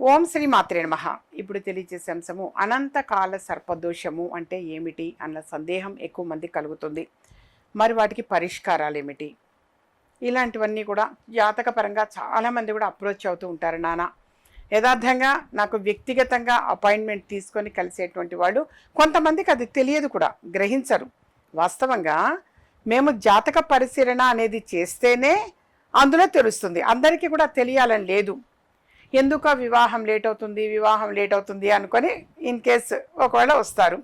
ఓం శ్రీ మాత్రే నమ. ఇప్పుడు తెలియజేసే అంశము అనంతకాల సర్పదోషము అంటే ఏమిటి అన్న సందేహం ఎక్కువ మంది కలుగుతుంది. మరి వాటికి పరిష్కారాలు ఏమిటి? ఇలాంటివన్నీ కూడా జాతకపరంగా చాలామంది కూడా అప్రోచ్ అవుతూ ఉంటారు నాన్న. యథార్థంగా నాకు వ్యక్తిగతంగా అపాయింట్మెంట్ తీసుకొని కలిసేటువంటి వాళ్ళు కొంతమందికి అది తెలియదు కూడా గ్రహించరు. వాస్తవంగా మేము జాతక పరిశీలన అనేది చేస్తేనే అందులో తెలుస్తుంది. అందరికీ కూడా తెలియాలని లేదు. ఎందుకో వివాహం లేట్ అవుతుంది వివాహం లేట్ అవుతుంది అనుకొని ఇన్ కేస్ ఒకవేళ వస్తారు.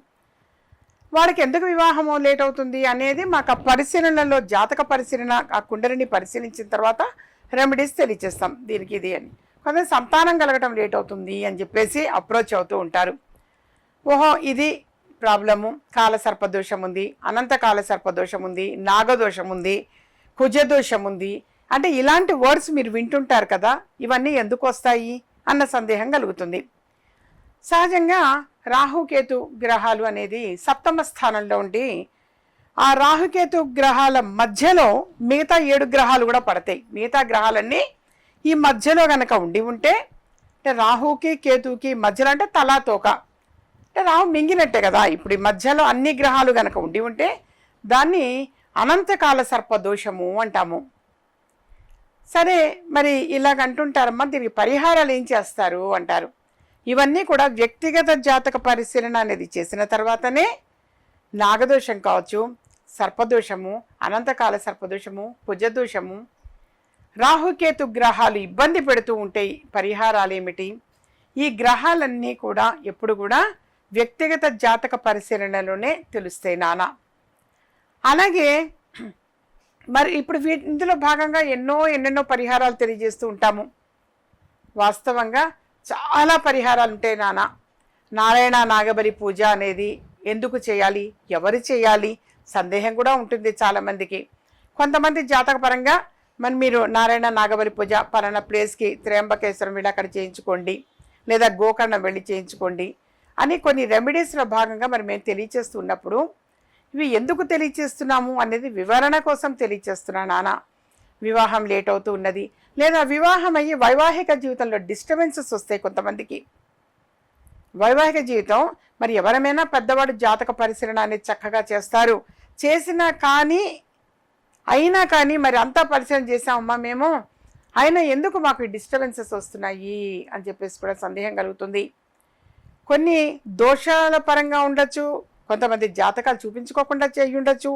వాళ్ళకి ఎందుకు వివాహం లేట్ అవుతుంది అనేది మాకు ఆ పరిశీలనలో జాతక పరిశీలన ఆ కుండలిని పరిశీలించిన తర్వాత రెమెడీస్ తెలియచేస్తాం దీనికి ఇది అని. కొంత సంతానం కలగటం లేట్ అవుతుంది అని చెప్పేసి అప్రోచ్ అవుతూ ఉంటారు. ఓహో ఇది ప్రాబ్లము కాల సర్పదోషం ఉంది అనంత కాల సర్పదోషం ఉంది నాగదోషం ఉంది కుజదోషం ఉంది అంటే ఇలాంటి వర్డ్స్ మీరు వింటుంటారు కదా ఇవన్నీ ఎందుకు వస్తాయి అన్న సందేహం కలుగుతుంది. సహజంగా రాహుకేతు గ్రహాలు అనేది సప్తమ స్థానంలో ఉండి ఆ రాహుకేతు గ్రహాల మధ్యలో మిగతా ఏడు గ్రహాలు కూడా పడతాయి. మిగతా గ్రహాలన్నీ ఈ మధ్యలో గనక ఉండి ఉంటే అంటే రాహుకి కేతుకి మధ్యలో అంటే తలా తోక. అంటే రాహు మింగినట్టే కదా ఇప్పుడు ఈ మధ్యలో అన్ని గ్రహాలు గనక ఉండి ఉంటే దాన్ని అనంతకాల సర్పదోషము అంటాము. సరే మరి ఇలాగంటుంటారమ్మా దీనికి పరిహారాలు ఏం చేస్తారు అంటారు. ఇవన్నీ కూడా వ్యక్తిగత జాతక పరిశీలన అనేది చేసిన తర్వాతనే నాగదోషం కావచ్చు సర్పదోషము అనంతకాల సర్పదోషము కుజదోషము రాహుకేతు గ్రహాలు ఇబ్బంది పెడుతూ ఉంటాయి పరిహారాలు ఏమిటి? ఈ గ్రహాలన్నీ కూడా ఎప్పుడు కూడా వ్యక్తిగత జాతక పరిశీలనలోనే తెలుస్తాయి నానా. అలాగే మరి ఇప్పుడు వీ ఇందులో భాగంగా ఎన్నో ఎన్నెన్నో పరిహారాలు తెలియజేస్తూ ఉంటాము. వాస్తవంగా చాలా పరిహారాలు ఉంటాయి నాన్న నారాయణ నాగబలి పూజ అనేది ఎందుకు చేయాలి? ఎవరు చేయాలి? సందేహం కూడా ఉంటుంది చాలామందికి. కొంతమంది జాతకపరంగా మరి మీరు నారాయణ నాగబలి పూజ పలానా ప్లేస్కి త్రయంబకేశ్వరం వెళ్ళి అక్కడ చేయించుకోండి. లేదా గోకర్ణం వెళ్ళి చేయించుకోండి. అని కొన్ని రెమెడీస్లో భాగంగా మరి మేము తెలియచేస్తున్నప్పుడు ఇవి ఎందుకు తెలియచేస్తున్నాము అనేది వివరణ కోసం తెలియచేస్తున్నా నాన్న. వివాహం లేట్ అవుతూ ఉన్నది. లేదా వివాహం అయ్యి వైవాహిక జీవితంలో డిస్టర్బెన్సెస్ వస్తాయి కొంతమందికి. వైవాహిక జీవితం మరి ఎవరమైనా పెద్దవాడు జాతక పరిశీలన అనేది చక్కగా చేస్తారు. చేసినా కానీ అయినా కానీ మరి అంతా పరిశీలన చేసామమ్మా మేము. అయినా ఎందుకు మాకు డిస్టర్బెన్సెస్ వస్తున్నాయి అని చెప్పేసి కూడా సందేహం కలుగుతుంది. కొన్ని దోషాల పరంగా ఉండొచ్చు కొంతమంది జాతకాలు చూపించుకోకుండా చేయి ఉండొచ్చు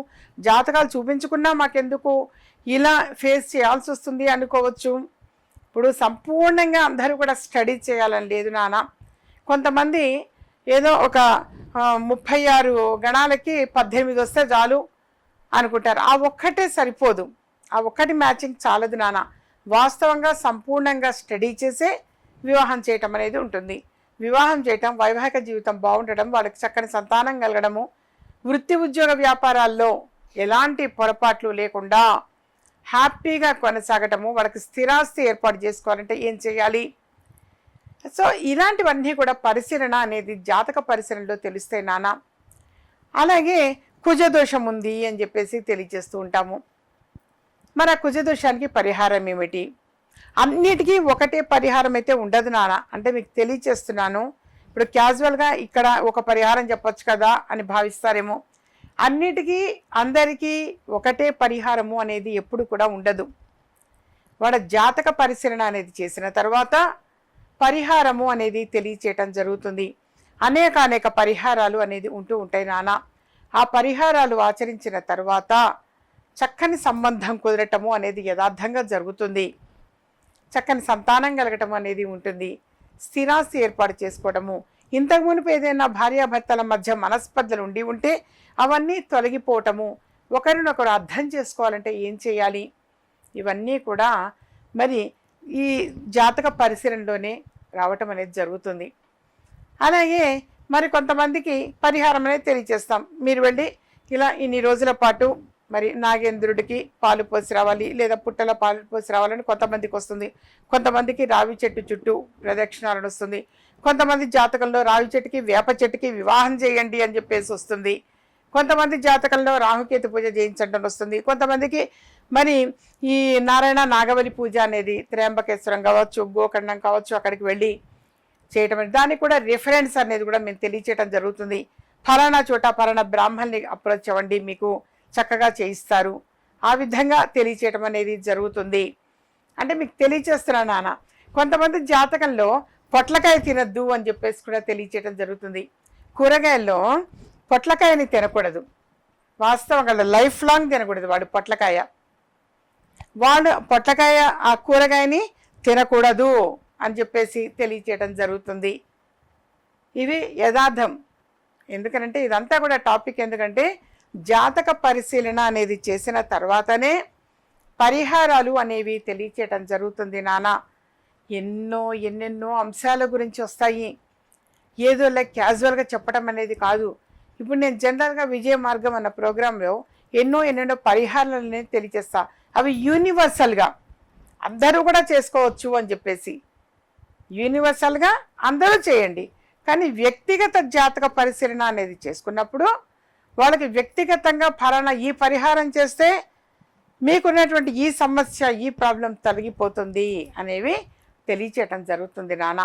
జాతకాలు చూపించుకున్నా మాకెందుకు? ఇలా ఫేస్ చేయాల్సి వస్తుంది అనుకోవచ్చు. ఇప్పుడు సంపూర్ణంగా అందరూ కూడా స్టడీ చేయాలని లేదు నాన్న కొంతమంది ఏదో ఒక ముప్పై ఆరు గణాలకి పద్దెనిమిది వస్తే చాలు అనుకుంటారు. ఆ ఒక్కటే సరిపోదు. ఆ ఒక్కటి మ్యాచింగ్ చాలదు నాన్న వాస్తవంగా సంపూర్ణంగా స్టడీ చేసే వివాహం చేయటం అనేది ఉంటుంది. వివాహం చేయటం వైవాహిక జీవితం బాగుండడం వాళ్ళకి చక్కని సంతానం కలగడము వృత్తి ఉద్యోగ వ్యాపారాల్లో ఎలాంటి పొరపాట్లు లేకుండా హ్యాపీగా కొనసాగటము వాళ్ళకి స్థిరాస్తి ఏర్పాటు చేసుకోవాలంటే ఏం చేయాలి? సో ఇలాంటివన్నీ కూడా పరిశీలన అనేది జాతక పరిశీలనలో తెలిస్తే నానా. అలాగే కుజదోషం ఉంది అని చెప్పేసి తెలియజేస్తూ ఉంటాము. మరి ఆ కుజదోషానికి పరిహారం ఏమిటి? అన్నిటికీ ఒకటే పరిహారం అయితే ఉండదు నాన్న. అంటే మీకు తెలియచేస్తున్నాను. ఇప్పుడు క్యాజువల్గా ఇక్కడ ఒక పరిహారం చెప్పొచ్చు కదా అని భావిస్తారేమో. అన్నిటికీ అందరికీ ఒకటే పరిహారము అనేది ఎప్పుడు కూడా ఉండదు. వాళ్ళ జాతక పరిశీలన అనేది చేసిన తర్వాత పరిహారము అనేది తెలియచేయటం జరుగుతుంది. అనేక అనేక పరిహారాలు అనేది ఉంటూ ఉంటాయి నాన్న. ఆ పరిహారాలు ఆచరించిన తర్వాత చక్కని సంబంధం కుదరటము అనేది యథార్థంగా జరుగుతుంది. చక్కని సంతానం కలగటం అనేది ఉంటుంది. స్థిరాస్తి ఏర్పాటు చేసుకోవడము ఇంతకు మునుపు ఏదైనా భార్యాభర్తల మధ్య మనస్పర్ధలు ఉండి ఉంటే అవన్నీ తొలగిపోవటము. ఒకరినొకరు అర్థం చేసుకోవాలంటే ఏం చేయాలి? ఇవన్నీ కూడా మరి ఈ జాతక పరిశీలనలోనే రావటం అనేది జరుగుతుంది. అలాగే మరి కొంతమందికి పరిహారం అనేది తెలియజేస్తాం. మీరు వెళ్ళి ఇలా ఇన్ని రోజుల పాటు మరి నాగేంద్రుడికి పాలు పోసి రావాలి లేదా పుట్టల పాలు పోసి రావాలని కొంతమందికి వస్తుంది. కొంతమందికి రావి చెట్టు చుట్టూ ప్రదక్షిణాలను వస్తుంది కొంతమంది జాతకంలో రావి చెట్టుకి వేప చెట్టుకి వివాహం చేయండి అని చెప్పేసి వస్తుంది. కొంతమంది జాతకంలో రాహుకేతు పూజ చేయించడం వస్తుంది. కొంతమందికి మరి ఈ నారాయణ నాగవలి పూజ అనేది త్రయంబకేశ్వరం కావచ్చు గోకర్ణం కావచ్చు అక్కడికి వెళ్ళి చేయటం దానికి కూడా రిఫరెన్స్ అనేది కూడా మేము తెలియచేయడం జరుగుతుంది. ఫలానా చోట ఫలానా బ్రాహ్మణ్ని అప్రోచ్ అవ్వండి మీకు. చక్కగా చేయిస్తారు. ఆ విధంగా తెలియచేయటం అనేది జరుగుతుంది. అంటే మీకు తెలియచేస్తున్నా నాన్న కొంతమంది జాతకంలో పొట్లకాయ తినద్దు అని చెప్పేసి కూడా తెలియచేయటం జరుగుతుంది. కూరగాయల్లో పొట్లకాయని తినకూడదు. వాస్తవంగా లైఫ్ లాంగ్ తినకూడదు వాడు పొట్లకాయ. వాడు పొట్లకాయ ఆ కూరగాయని తినకూడదు అని చెప్పేసి తెలియచేయటం జరుగుతుంది. ఇవి యథార్థం. ఎందుకనంటే ఇదంతా కూడా టాపిక్ ఎందుకంటే జాతక పరిశీలన అనేది చేసిన తర్వాతనే పరిహారాలు అనేవి తెలియచేయటం జరుగుతుంది నాన్న ఎన్నో ఎన్నెన్నో అంశాల గురించి వస్తాయి. ఏదో లైక్ క్యాజువల్గా చెప్పడం అనేది కాదు. ఇప్పుడు నేను జనరల్గా విజయ మార్గం అన్న ప్రోగ్రాంలో ఎన్నో ఎన్నెన్నో పరిహారాలని తెలియజేస్తా అవి యూనివర్సల్గా అందరూ కూడా చేసుకోవచ్చు అని చెప్పేసి. యూనివర్సల్గా అందరూ చేయండి. కానీ వ్యక్తిగత జాతక పరిశీలన అనేది చేసుకున్నప్పుడు వాళ్ళకి వ్యక్తిగతంగా ఫలానా ఈ పరిహారం చేస్తే మీకున్నటువంటి ఈ సమస్య ఈ ప్రాబ్లం తొలగిపోతుంది అనేవి తెలియచేయటం జరుగుతుంది నాన్న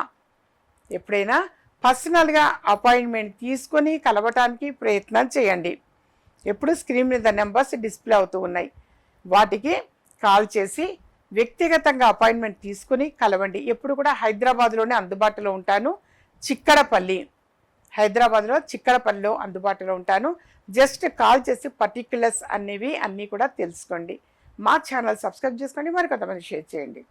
ఎప్పుడైనా పర్సనల్గా అపాయింట్మెంట్ తీసుకొని కలవటానికి ప్రయత్నం చేయండి. ఎప్పుడు స్క్రీన్ మీద నెంబర్స్ డిస్ప్లే అవుతూ ఉన్నాయి. వాటికి కాల్ చేసి వ్యక్తిగతంగా అపాయింట్మెంట్ తీసుకుని కలవండి. ఎప్పుడు కూడా హైదరాబాద్లోనే అందుబాటులో ఉంటాను. చిక్కడపల్లి. హైదరాబాద్లో చిక్కడపల్లిలో అందుబాటులో ఉంటాను. జస్ట్ కాల్ చేసి పర్టిక్యులర్స్ అనేవి అన్నీ కూడా తెలుసుకోండి. మా ఛానల్ సబ్స్క్రైబ్ చేసుకోండి. మరి కొంతమంది షేర్ చేయండి.